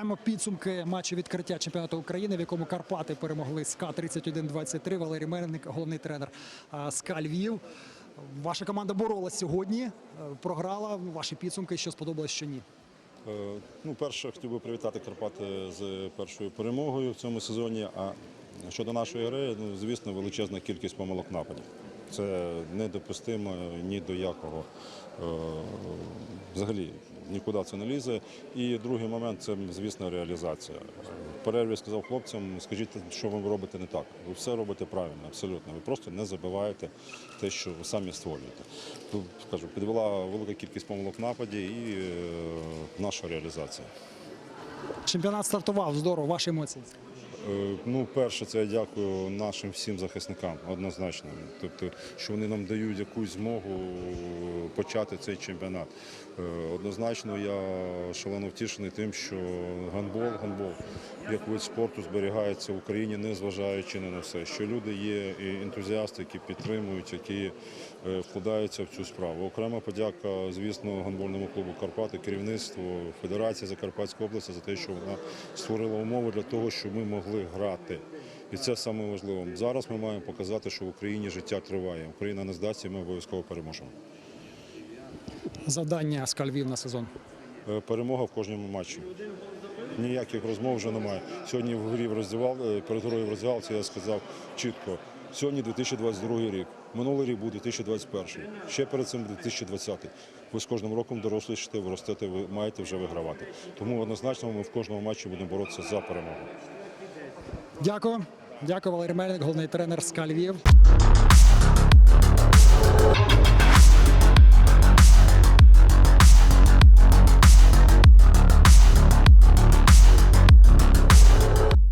Підбиваємо підсумки матчу відкриття чемпіонату України, в якому Карпати перемогли СКА 31-23. Валерій Мельник, головний тренер СКА Львів. Ваша команда боролась сьогодні, е, програла. Ваші підсумки, що сподобалось, що ні. Е, Ну, перше, хотів би привітати Карпати з першою перемогою в цьому сезоні. А щодо нашої гри, ну, звісно, величезна кількість помилок нападів. Це недопустимо ні до якого. е, Взагалі нікуди це не лізе. І другий момент це, звісно, реалізація. В перерві сказав хлопцям, скажіть, що ви робите не так. Ви все робите правильно, абсолютно. Ви просто не забиваєте те, що ви самі створюєте. Тут, кажу, підвела велика кількість помилок в нападі і е, наша реалізація. Чемпіонат стартував здорово. Ваші емоції. Е, Ну, перше, це я дякую нашим всім захисникам однозначно. Тобто, що вони нам дають якусь змогу почати цей чемпіонат. Е, Однозначно, я шалено втішений тим, що гандбол, гандбол як вид спорту зберігається в Україні, не зважаючи на все. Що люди є і ентузіасти, які підтримують, які е, вкладаються в цю справу. Окрема подяка, звісно, гандбольному клубу Карпати, керівництву Федерації Закарпатської області за те, що вона створила умови для того, щоб ми могли грати. І це саме важливо. Зараз ми маємо показати, що в Україні життя триває. Україна не здасться, і ми обов'язково переможемо. Завдання СКА Львів на сезон. Е, Перемога в кожному матчі. Ніяких розмов вже немає. Сьогодні в грі в роздівал, е, перед грою в роздівалці я сказав чітко. Сьогодні 2022 рік, минулий рік був 2021, ще перед цим 2020. Ви з кожним роком дорослішите, ви ростете, ви маєте вже вигравати. Тому однозначно ми в кожному матчі будемо боротися за перемогу. Дякую. Дякую, Валерій Мельник, головний тренер СКА Львів.